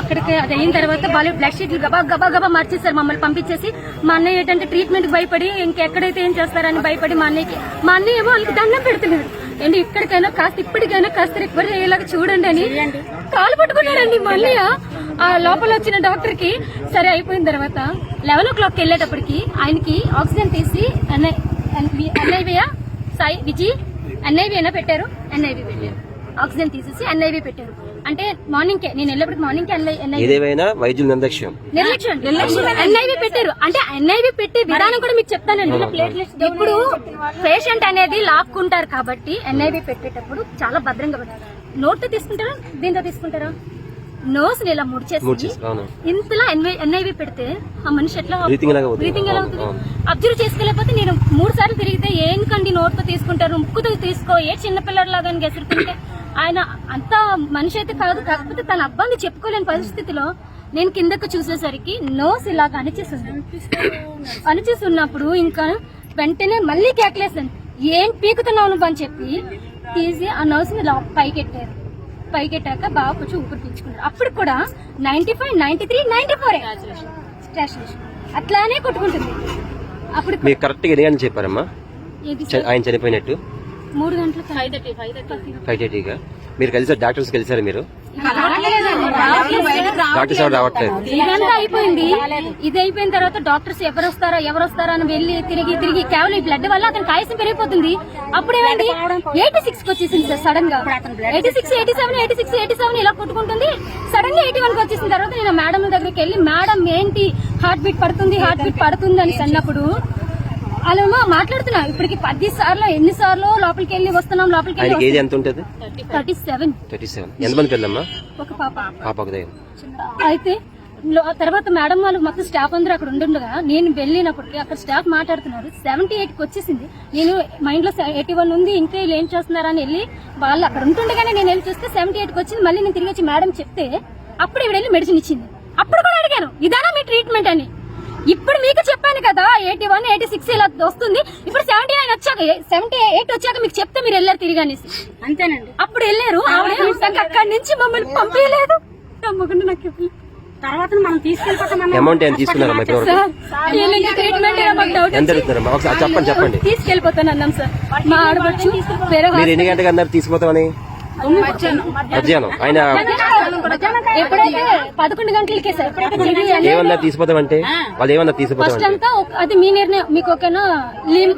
అక్కడికి అది అయిన తర్వాత వాళ్ళు బ్లడ్ షీట్లు గబా గబా గబా మార్చేస్తారు మమ్మల్ని పంపించేసి. మా అన్నయ్య ఏంటంటే ట్రీట్మెంట్ భయపడి ఇంకెక్కడైతే ఏం చేస్తారని భయపడి మా అన్నయ్యకి మా అన్నయ్య ఏమో వాళ్ళకి దండం పెడుతున్నాడు. ఏంటి ఇక్కడికైనా కాస్త ఇప్పటికైనా కాస్త రికవర్ అయ్యేలాగా చూడండి అని కాలు పట్టుకున్నాడండి మా అన్నయ్య. ఆ లోపల వచ్చిన డాక్టర్కి సరే అయిపోయిన తర్వాత లెవెన్ ఓ క్లాక్ వెళ్ళేటప్పటికి ఆయనకి ఆక్సిజన్ తీసి ఎన్ఐవియా సాయి విజయ్ ఎన్ఐవి అయినా పెట్టారు. ఎన్ఐవి పెట్టారు. ఆక్సిజన్ తీసేసి ఎన్ఐవి పెట్టారు. అంటే మార్నింగ్ కే నేను వెళ్ళేప్పటికి మార్నింగ్ ఏదేమైనా వైద్యుల నిర్లక్ష్యం. నిర్లక్ష్యం. నిర్లక్ష్యం ఎన్ఐవి పెట్టారు. అంటే ఎన్ఐవి పెట్టే విధానం కూడా మీకు చెప్తానండి ఇప్పుడు పేషెంట్ అనేది లాక్కుంటారు కాబట్టి ఎన్ఐవి పెట్టేటప్పుడు చాలా భద్రంగా పెట్టారు నోట్తో తీసుకుంటారా? దీంతో తీసుకుంటారా? నోస్ ఇలా ముడిచేసి ఇంతలా ఎన్ఐవి పెడితే ఆ మనిషి ఎట్లా? బ్రీతింగ్ ఎలా అవుతుంది? అబ్జర్వ్ చేసుకోలేకపోతే నేను మూడు సార్లు తిరిగితే ఏంకండి నోట్తో తీసుకుంటారు? ముక్కుతో తీసుకో ఏ చిన్నపిల్లలాగా గెసురుతుంటే ఆయన అంత మనిషి అయితే కాదు కాకపోతే తన అబ్బాయిని చెప్పుకోలేని పరిస్థితిలో నేను కిందకు చూసేసరికి నోస్ ఇలాగ అణిచేసింది. అణిచేసి ఉన్నప్పుడు ఇంకా వెంటనే మళ్ళీ కేకలేసాను ఏం పీకుతున్నావు నువ్వు? అని చెప్పి తీసి ఆ నర్స్ని ఇలా పైకెట్టారు. పైకెట్టాక బాగా కొంచెం ఊపిరి పీల్చుకున్నారు. అప్పుడు కూడా ninety five ninety three ninety four అట్లానే కొట్టుకుంటుంది. అప్పుడు మీకు కరెక్ట్గా ఎన్ని గంటలు చెప్పారమ్మా ఆయన చనిపోయినట్టు. మూడు గంటలు five thirty five thirty five థర్టీగా మీరు కలిసారు డాక్టర్స్ కలిసారు మీరు? డాక్టర్స్ ఎవరు రావట్లేదు. ఇదంతా అయిపోయింది. ఇది అయిపోయిన తర్వాత డాక్టర్స్ ఎవరు వస్తారా ఎవరు వస్తారా అని వెళ్ళి తిరిగి తిరిగి కేవలం ఈ బ్లడ్ వల్ల అతనికి ఆయుసం పెరిగిపోతుంది. అప్పుడు ఏమైంది ఎయిటీ సిక్స్కి వచ్చేసింది సార్ సడన్గా. Eighty six eighty seven eighty six eighty seven ఇలా కొట్టుకుంటుంది. సడన్గా ఎయిటీ వన్కి వచ్చేసిన తర్వాత నేను మేడం దగ్గరికి వెళ్ళి మేడం ఏంటి? హార్ట్ బీట్ పడుతుంది హార్ట్ బీట్ పడుతుంది అని అన్నప్పుడు వాళ్ళేమో మాట్లాడుతున్నా. ఇప్పటికి పది సార్లు ఎన్ని సార్లు లోపలికి వెళ్ళి వస్తున్నాం లోపలికి ఆయనకి వెళ్ళి ఏజ్ ఎంత ఉంటుంది థర్టీ సెవెన్. Thirty seven. ఎంతమంది పిల్లమ్మా ఒక పాప. దగ్గర. అయితే లో- తర్వాత మేడం వాళ్ళు మొత్తం స్టాఫ్ అందరూ అక్కడ ఉండుండగా నేను వెళ్ళినప్పటికీ అక్కడ స్టాఫ్ మాట్లాడుతున్నారు. సెవెంటీ ఎయిట్కి వచ్చేసింది. నేను మైండ్లో ఎయిటీ వన్ ఉంది ఇంకా వీళ్ళు ఏం చేస్తున్నారని వెళ్ళి వాళ్ళు అక్కడ ఉంటుండగానే నేను వెళ్ళి చూస్తే సెవెంటీ ఎయిట్కి వచ్చింది. మళ్ళీ నేను తిరిగి వచ్చి మేడం చెప్తే అప్పుడు ఇవిడ వెళ్ళి మెడిసిన్ ఇచ్చింది. అప్పుడు కూడా అడిగాను ఇదానా మీ ట్రీట్మెంట్ అని. ఇప్పుడు మీకు చెప్పాను కదా ఎయిటీ వన్ ఎయిటీ సిక్స్ ఇలా వస్తుంది. ఇప్పుడు సెవెంటీ నైన్ వచ్చాక సెవెంటీ ఎయిట్ వచ్చాక మీకు చెప్తే మీరు వెళ్ళారు తిరిగి అనేసి. అంతేనండి. అప్పుడు వెళ్ళారు అక్కడి నుంచి మమ్మల్ని పంపించలేదు. నమ్మకుండా నాకు ఇవ్వలేదు. తర్వాత మనం తీసుకెళ్ళిపోతాం అమౌంట్ ఎంత తీసుకున్నారమ్మా ఎంత అడుగుతున్నారమ్మా ఒకసారి చెప్పండి చెప్పండి. తీసుకెళ్ళిపోతాను అన్నాం సార్. మా ఆడవచ్చు వేరే మీరు ఎన్ని గంటలకు అన్నారు తీసుకుపోతామని? మధ్యాహ్నం. ఆయన ఎప్పుడైతే పదకొండు గంటలకే సార్ ఏమన్నారు తీసుకుపోతామంటే వాళ్ళు అంతా ఒక- అది మీ నిర్ణయం. మీకు ఓకేనా? లీమ్-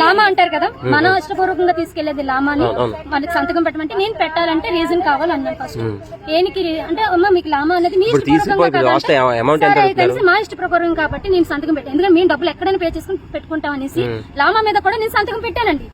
లామా అంటారు కదా? మన ఇష్టపూర్వకంగా తీసుకెళ్ళేది లామాని. మనకి సంతకం పెట్టమంటే నేను పెట్టాలంటే రీజన్ కావాలన్నాను ఫస్ట్ దేనికి రీ- అంటే అమ్మ మీకు లామా అనేది మీ తెలిసి మా ఇష్టప్రకారం కాబట్టి నేను సంతకం పెట్టాను ఎందుకంటే మేము డబ్బులు ఎక్కడైనా పే చేసుకుని పెట్టుకుంటాం అనేసి లామా మీద కూడా నేను సంతకం పెట్టానండి.